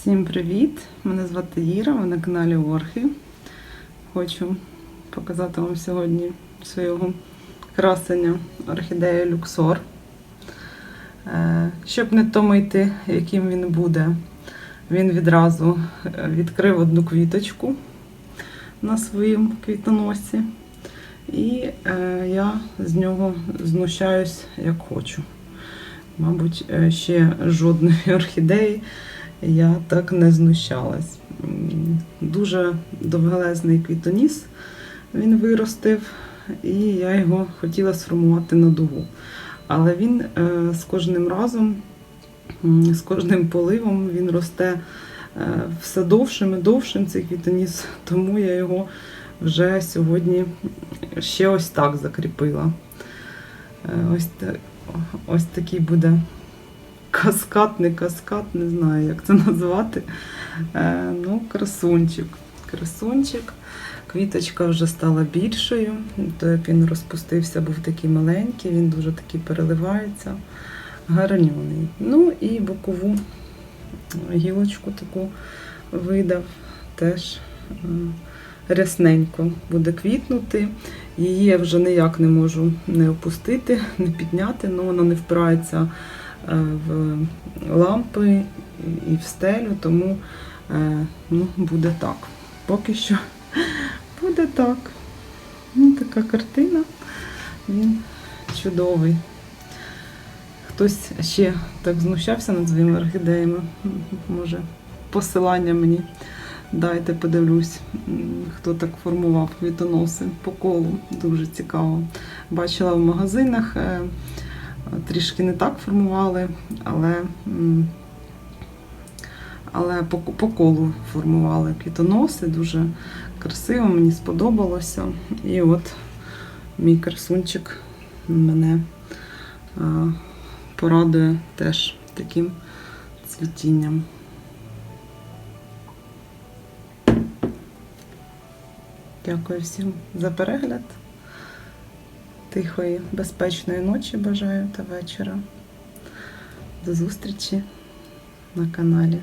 Всім привіт! Мене звати Іра, ви на каналі Орхи. Хочу показати вам сьогодні свого красення орхідеї Люксор. Е, Щоб не томити, яким він буде, він відразу е, відкрив одну квіточку на своїм квітоносі. І е, я з нього знущаюсь як хочу. Мабуть, ще жодної орхідеї я так не знущалась. Дуже довгелезний квітоніс він виростив, і я його хотіла сформувати на дугу. Але він е, з кожним разом, з кожним поливом він росте е, все довшим і довшим цей квітоніс, тому я його вже сьогодні ще ось так закріпила. Е, Ось, ось такий буде каскад, не каскад, не знаю, як це назвати. Е, ну, красунчик. Красунчик. Квіточка вже стала більшою. То як він розпустився, був такий маленький, він дуже такий переливається, гарнюний. Ну і бокову гілочку таку видав, теж е, рясненько буде квітнути. Її я вже ніяк не можу не опустити, не підняти, але вона не впирається в лампи і в стелю, тому е, ну, буде так. Поки що буде так. Ну, така картина. Він чудовий. Хтось ще так знущався над своїми орхідеями. Може, посилання мені дайте, подивлюсь, хто так формував квітоноси по колу. Дуже цікаво. Бачила в магазинах, е, трішки не так формували, але, але по, по колу формували квітоноси. Дуже красиво, мені сподобалося. І от мій красунчик мене порадує теж таким цвітінням. Дякую всім за перегляд. Тихої, безпечної ночі бажаю та вечора. До зустрічі на каналі.